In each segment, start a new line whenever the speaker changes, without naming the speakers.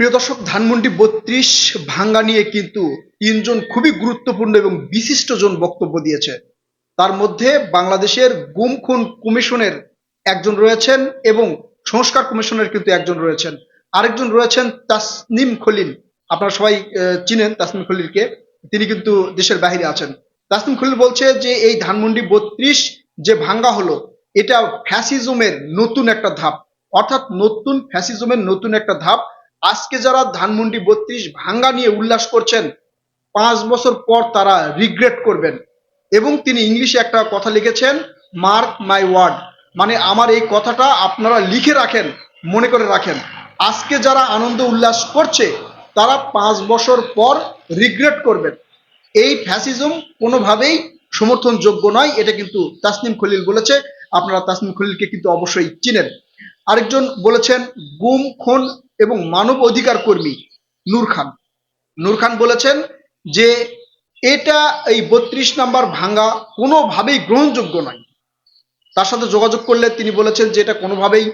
প্রিয় দর্শক, ধানমন্ডি বত্রিশ ভাঙ্গা নিয়ে কিন্তু তিনজন খুবই গুরুত্বপূর্ণ এবং বিশিষ্ট জন বক্তব্য দিয়েছে। তার মধ্যে বাংলাদেশের গুম খুন কমিশনের একজন রয়েছেন এবং সংস্কার কমিশনের কিন্তু একজন রয়েছেন। আরেকজন রয়েছেন তাসনিম খলিল। আপনারা সবাই চিনেন তাসনিম খলিলকে। তিনি কিন্তু দেশের বাইরে আছেন। তাসনিম খলিল বলছে যে, এই ধানমন্ডি বত্রিশ যে ভাঙ্গা হলো, এটা ফ্যাসিজমের নতুন একটা ধাপ। অর্থাৎ নতুন, ফ্যাসিজমের নতুন একটা ধাপ। আজকে যারা ধানমন্ডি বত্রিশ ভাঙ্গা নিয়ে উল্লাস করছেন, পাঁচ বছর পর তারা রিগ্রেট করবেন। এবং তিনি ইংলিশে একটা কথা লিখেছেন মার্ক মাই ওয়ার্ড মানে আমার এই কথাটা আপনারা লিখে রাখেন, মনে করে রাখেন। আজকে যারা আনন্দ উল্লাস করছে, তারা পাঁচ বছর পর রিগ্রেট করবেন। এই ফ্যাসিজম কোনোভাবেই সমর্থনযোগ্য নয়, এটা কিন্তু তাসনিম খলিল বলেছে। আপনারা তাসনিম খলিলকে কিন্তু অবশ্যই চিনেন। আরেকজন বলেছেন, গুম, খুন এবং মানব অধিকার কর্মী নূর খান। নূর খান বলেছেন যে এটা এই বত্রিশ নাম্বার ভাঙ্গা কোনোভাবেই গ্রহণযোগ্য নয়। তার সাথে যোগাযোগ করলে তিনি বলেছেন যে এটা কোনোভাবেই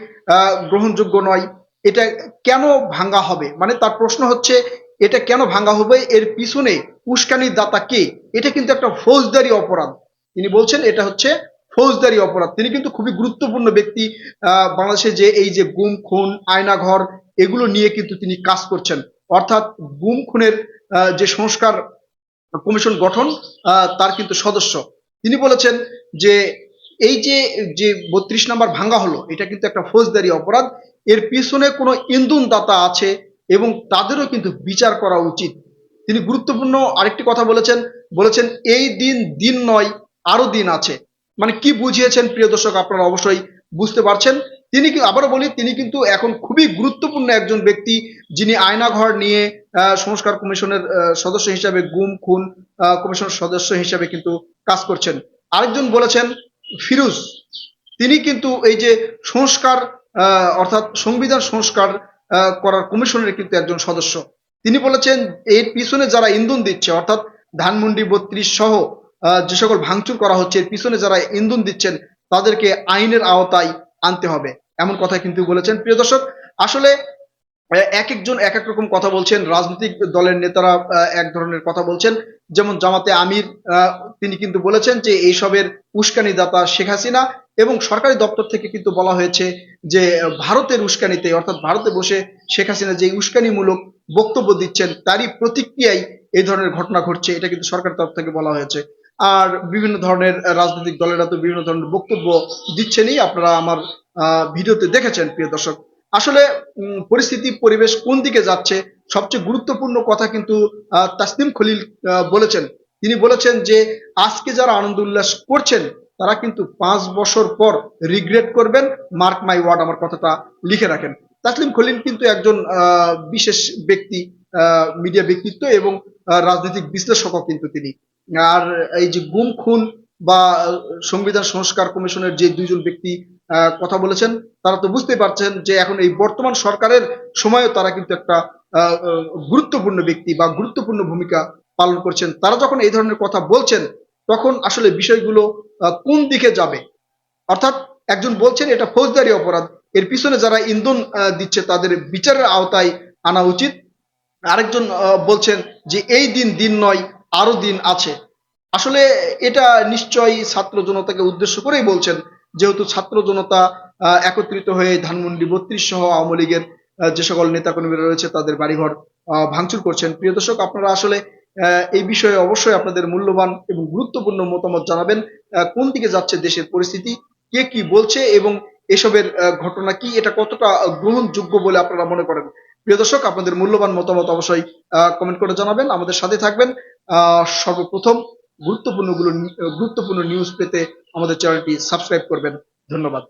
গ্রহণযোগ্য নয়। এটা কেন ভাঙ্গা হবে? মানে তার প্রশ্ন হচ্ছে, এটা কেন ভাঙ্গা হবে? এর পিছনে উস্কানির দাতা কে? এটা কিন্তু একটা ফৌজদারি অপরাধ। তিনি বলছেন এটা হচ্ছে ফৌজদারি অপরাধ। তিনি কিন্তু খুবই গুরুত্বপূর্ণ ব্যক্তি বাংলাদেশে যে এই যে গুম, খুন, আয়নাঘর এগুলো নিয়ে কিন্তু তিনি কাজ করছেন। অর্থাৎ গুম খুনের যে সংস্কার কমিশন গঠন তার কিন্তু সদস্য। তিনি বলেছেন যে এই যে যে বত্রিশ নাম্বার ভাঙ্গা হলো, এটা কিন্তু একটা ফৌজদারি অপরাধ। এর পিছনে কোনো ইন্ধন দাতা আছে এবং তাদেরও কিন্তু বিচার করা উচিত। তিনি গুরুত্বপূর্ণ আরেকটি কথা বলেছেন বলেছেন এই দিন দিন নয় আরও দিন আছে। মানে কি বুঝিয়েছেন প্রিয় দর্শক, আপনারা অবশ্যই বুঝতে পারছেন। তিনি আবারও বলি, তিনি কিন্তু এখন খুবই গুরুত্বপূর্ণ একজন ব্যক্তি যিনি আয়নাঘর নিয়ে সংস্কার কমিশনের সদস্য হিসাবে গুম, খুন কমিশনের সদস্য হিসাবে কিন্তু কাজ করছেন। আরেকজন বলেছেন, ফিরুজ। তিনি কিন্তু এই যে সংস্কার অর্থাৎ সংবিধান সংস্কার করার কমিশনের কিন্তু একজন সদস্য। তিনি বলেছেন, এর পিছনে যারা ইন্ধন দিচ্ছে, অর্থাৎ ধানমন্ডি বত্রিশ সহ যে সকল ভাঙচুর করা হচ্ছে, এর পিছনে যারা ইন্ধন দিচ্ছেন, তাদেরকে আইনের আওতায় আনতে হবে। এমন কথা কিন্তু বলেছেন। প্রিয় দর্শক, আসলে এক একজন এক এক রকম কথা বলছেন, রাজনৈতিক দলের নেতারা এক ধরনের কথা বলছেন। যেমন জামাতে আমির তিনি কিন্তু বলেছেন যে, এইসবের উস্কানি দাতা শেখ হাসিনা এবং সরকারি দপ্তর থেকে কিন্তু বলা হয়েছে যে, ভারতের উস্কানিতে, অর্থাৎ ভারতে বসে শেখ হাসিনা যে উস্কানিমূলক বক্তব্য দিচ্ছেন, তারই প্রতিক্রিয়ায় এই ধরনের ঘটনা ঘটছে, এটা কিন্তু সরকারের তরফ থেকে বলা হয়েছে। আর বিভিন্ন ধরনের রাজনৈতিক দলেরা তো বিভিন্ন ধরনের বক্তব্য দিচ্ছেনই। আপনারা আমার ভিডিওতে দেখেছেন, প্রিয় দর্শক। আসলে পরিস্থিতি, পরিবেশ কোন দিকে যাচ্ছে, সবচেয়ে গুরুত্বপূর্ণ কথা কিন্তু তাসনিম খলিল বলেছেন। তিনি বলেছেন যে, আজকে যারা আনন্দ উল্লাস করছেন, তারা কিন্তু পাঁচ বছর পর রিগ্রেট করবেন। মার্ক মাই ওয়ার্ড আমার কথাটা লিখে রাখেন। তাসলিম খলিল কিন্তু একজন বিশেষ ব্যক্তি মিডিয়া ব্যক্তিত্ব এবং রাজনৈতিক বিশ্লেষকও কিন্তু তিনি। আর এই যে গুম, খুন বা সংবিধান সংস্কার কমিশনের যে দুইজন ব্যক্তি কথা বলেছেন, তারা তো বুঝতে পারছেন যে এখন এই বর্তমান সরকারের সময়ও তারা কিন্তু একটা গুরুত্বপূর্ণ ব্যক্তি বা গুরুত্বপূর্ণ ভূমিকা পালন করছেন। তারা যখন এই ধরনের কথা বলছেন, তখন আসলে বিষয়গুলো কোন দিকে যাবে? অর্থাৎ একজন বলছেন এটা ফৌজদারি অপরাধ, এর পিছনে যারা ইন্ধন দিচ্ছে তাদের বিচারের আওতায় আনা উচিত। আরেকজন বলছেন যে এই দিন দিন নয়, আরও দিন আছে। আসলে এটা নিশ্চয়ই ছাত্র জনতাকে উদ্দেশ্য করেই বলছেন যেহেতু ছাত্র জনতা একত্রিত হয়ে ধানমন্ডি বত্রিশ সহ আওয়ামী লীগের যে সকল নেতাকর্মীরা রয়েছে তাদের বাড়িঘর ভাঙচুর করছেন। প্রিয় দর্শক, আপনারা আসলে এই বিষয়ে অবশ্যই আপনাদের মূল্যবান এবং গুরুত্বপূর্ণ মতামত জানাবেন কোন দিকে যাচ্ছে দেশের পরিস্থিতি, কে কি বলছে এবং এসবের ঘটনা কি, এটা কতটা গ্রহণযোগ্য বলে আপনারা মনে করেন? প্রিয় দর্শক, আপনাদের মূল্যবান মতামত অবশ্যই কমেন্ট করে জানাবেন। আমাদের সাথে থাকবেন সর্বপ্রথম গুরুত্বপূর্ণগুলো গুরুত্বপূর্ণ নিউজ পেতে আমাদের চ্যানেলটি সাবস্ক্রাইব করবেন। ধন্যবাদ।